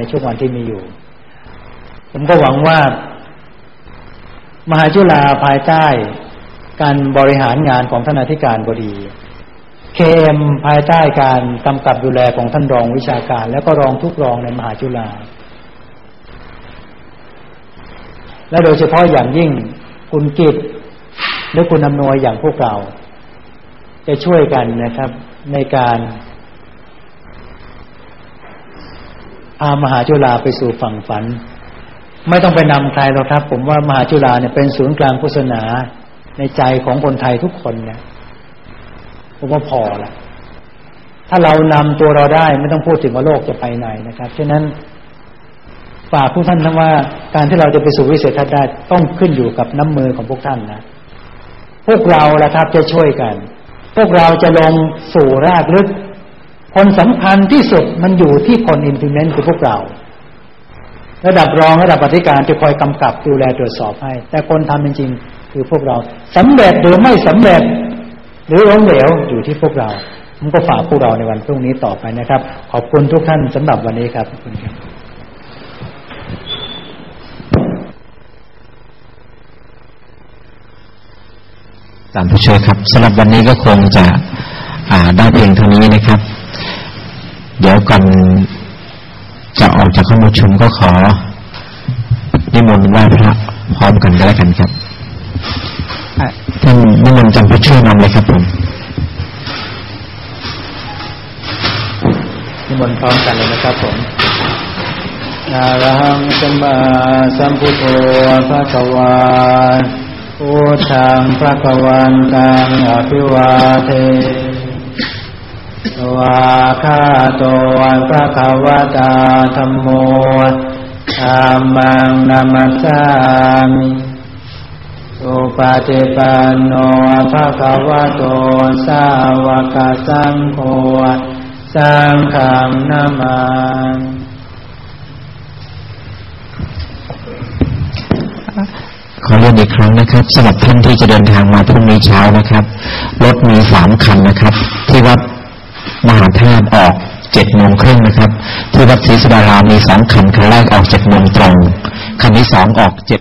ในช่วงวันที่มีอยู่ ผมก็หวังว่า มหาจุฬาภายใต้ การบริหารงานของท่านอธิการบดีเคมภายใต้การกำกับดูแลของท่านรองวิชาการ แล้วก็รองทุกรองในมหาจุฬาและโดยเฉพาะอย่างยิ่งคุณกิตหรือคุณอำนวยอย่างพวกเรา จะช่วยกันนะครับในการ พามหาจุฬาไปสู่ฝั่งฝัน ไม่ต้องไปนำใครหรอกครับ ผมว่ามหาจุฬาเนี่ยเป็นศูนย์กลางพุทธศาสนาในใจของคนไทยทุกคนเนี่ยผมว่าพอละถ้าเรานำตัวเราได้ไม่ต้องพูดถึงว่าโลกจะไปไหนนะครับฉะนั้นฝากผู้ท่านทั้งว่าการที่เราจะไปสู่วิเศษทัศน์ได้ต้องขึ้นอยู่กับน้ำมือของพวกท่านนะ พวกเราละครับจะช่วยกัน พวกเราจะลงสู่รากลึก คนสำคัญที่สุดมันอยู่ที่คนอินพิเมนต์คือพวกเรา ระดับรองระดับปฏิการจะคอยกำกับดูแลตรวจสอบให้ แต่คนทำจริงๆคือพวกเราสำเร็จหรือไม่สำเร็จ หรือล้มเหลวอยู่ที่พวกเราผมก็ฝากพวกเราในวันพรุ่งนี้ต่อไปนะครับ ขอบคุณทุกท่านสำหรับวันนี้ครับขอบคุณครับสามผู้ช่วยครับสำหรับวันนี้ก็คงจะได้เพียงเท่านี้นะครับ ดี๋ยวก่อนจะออกจากข้อประชุมก็ขอ นิมนต์ไหว้พระพร้อมกันก็แล้วกันครับท่านนิมนต์จำผู้ช่วยนำเลยครับผมนิมนต์พร้อมกันเลยนะครับผมอารังสัมมาสัมพุทโธพระกวาพุทธังพระกวันตังอภิวาเท วาคาโตวันพระกวตาธรรมโมธรรมังนามัสสามิสุปฏิปันโนภะคะวะโตสาวกสังโฆสังฆนามาขอเรียนอีกครั้งนะครับสำหรับท่านที่จะเดินทางมาพรุ่งนี้เช้านะครับรถมีสามคันนะครับ ที่วัด มหาธาตุออกเจ็ดโมงครึ่งนะครับ ที่วัดศรีสุดารามมีสองคันคันแรกออกเจ็ดโมงตรงคันที่สองออกเจ็ด